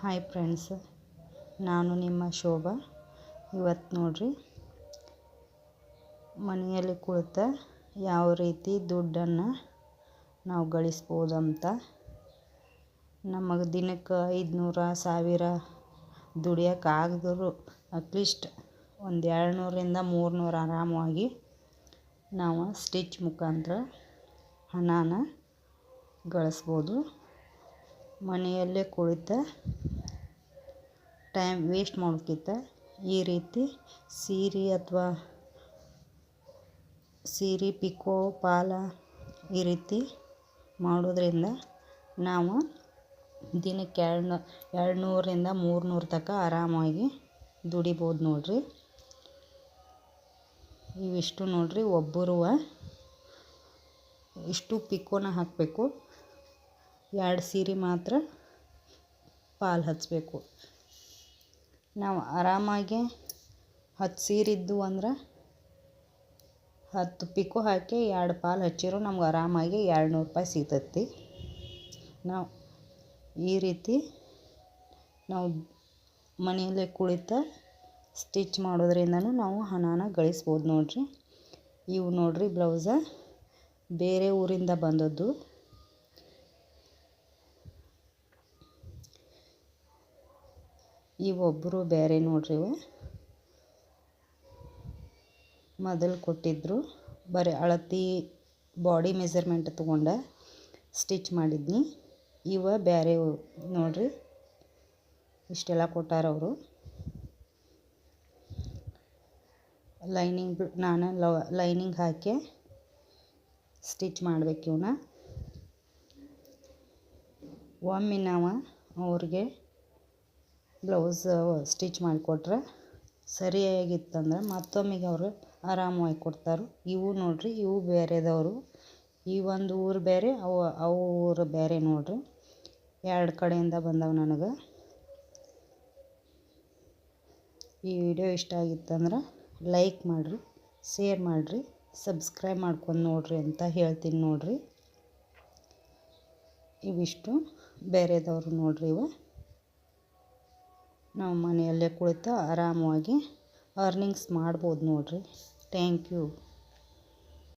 Hi friends ನಾನು ನಿಮ್ಮ ಶೋಭಾ. ಇವತ್ತು ನೋಡ್ರಿ, ಮನೆಯಲ್ಲಿ ಕುಳಿತ ಯಾವ ರೀತಿ ದುಡ್ಡನ್ನು ನಾವು ಗಳಿಸ್ಬೋದಂತ. ನಮಗೆ ದಿನಕ್ಕೆ ಐದುನೂರ, ಸಾವಿರ ದುಡಿಯೋಕ್ಕಾಗದ್ರು ಅಟ್ಲೀಸ್ಟ್ ಒಂದು ಎರಡು ನೂರರಿಂದ ಮೂರು ಆರಾಮವಾಗಿ ನಾವು ಸ್ಟಿಚ್ ಮುಖಾಂತರ ಹಣನ ಗಳಿಸ್ಬೋದು. ಮನೆಯಲ್ಲೇ ಕುಳಿತ ಟೈಮ್ ವೇಸ್ಟ್ ಮಾಡೋಕ್ಕಿಂತ ಈ ರೀತಿ ಸೀರೆ ಅಥವಾ ಸೀರೆ, ಪಿಕೋ, ಪಾಲ ಈ ರೀತಿ ಮಾಡೋದ್ರಿಂದ ನಾವು ದಿನಕ್ಕೆ ಎರಡು ಎರಡು ನೂರರಿಂದ ಮೂರು ನೂರು ತನಕ ಆರಾಮಾಗಿ ದುಡಿಬೋದು ನೋಡ್ರಿ. ಇವಿಷ್ಟು ನೋಡ್ರಿ ಒಬ್ಬರು ಇಷ್ಟು ಪಿಕೋನ ಹಾಕಬೇಕು. ಎರಡು ಸೀರೆ ಮಾತ್ರ ಪಾಲು ಹಚ್ಚಬೇಕು ನಾವು ಆರಾಮಾಗಿ ಹತ್ತು ಸೀರಿದ್ದು ಅಂದ್ರೆ ಹತ್ತು ಪಿಕೋ ಹಾಕಿ ಎರಡು ಪಾಲು ಹಚ್ಚಿರೋ, ನಮ್ಗೆ ಆರಾಮಾಗಿ ಎರಡು ನೂರು ರೂಪಾಯಿ ಸಿಗ್ತೈತಿ. ನಾವು ಈ ರೀತಿ ನಾವು ಮನೆಯಲ್ಲೇ ಕುಳಿತ ಸ್ಟಿಚ್ ಮಾಡೋದ್ರಿಂದನೂ ನಾವು ಹಣನ ಗಳಿಸ್ಬೋದು ನೋಡಿರಿ. ಇವು ನೋಡಿರಿ ಬ್ಲೌಸ ಬೇರೆ ಊರಿಂದ ಬಂದದ್ದು. ಇವೊಬ್ಬರು ಬೇರೆ ನೋಡ್ರಿ ಇವು. ಮೊದಲು ಕೊಟ್ಟಿದ್ದರು ಬರೀ ಅಳತಿ ಬಾಡಿ ಮೆಜರ್ಮೆಂಟ್ ತೊಗೊಂಡು ಸ್ಟಿಚ್ ಮಾಡಿದ್ನಿ. ಇವ ಬೇರೆ ನೋಡ್ರಿ. ಇಷ್ಟೆಲ್ಲ ಕೊಟ್ಟಾರವರು ಲೈನಿಂಗ್ ನಾನು ಲೈನಿಂಗ್ ಹಾಕಿ ಸ್ಟಿಚ್ ಮಾಡಬೇಕು ಇವನ್ನ ಒಮ್ಮೆ ನಾವು ಅವ್ರಿಗೆ ಬ್ಲೌಸ್ ಸ್ಟಿಚ್ ಮಾಡಿಕೊಟ್ರೆ ಸರಿಯಾಗಿತ್ತಂದ್ರೆ ಮತ್ತೊಮ್ಮೆಗೆ ಅವರು ಆರಾಮವಾಗಿ ಕೊಡ್ತಾರೆ. ಇವು ನೋಡಿರಿ, ಇವು ಬೇರೆದವರು. ಈ ಒಂದು ಊರು ಬೇರೆ, ಅವು ಅವು ಊರು ಬೇರೆ ನೋಡಿರಿ. ಎರಡು ಕಡೆಯಿಂದ ಬಂದವು ನನಗೆ. ಈ ವಿಡಿಯೋ ಇಷ್ಟ ಆಗಿತ್ತಂದ್ರೆ ಲೈಕ್ ಮಾಡಿರಿ, ಶೇರ್ ಮಾಡಿರಿ, ಸಬ್ಸ್ಕ್ರೈಬ್ ಮಾಡ್ಕೊಂಡು ನೋಡಿರಿ ಅಂತ ಹೇಳ್ತೀನಿ ನೋಡಿರಿ. ಇವಿಷ್ಟು. ಬೇರೆದವರು ನೋಡಿರಿ ಇವು. ನಾವು ಮನೆಯಲ್ಲೇ ಕುಳಿತು ಆರಾಮವಾಗಿ ಅರ್ನಿಂಗ್ಸ್ ಮಾಡ್ಬೋದು ನೋಡಿರಿ. Thank you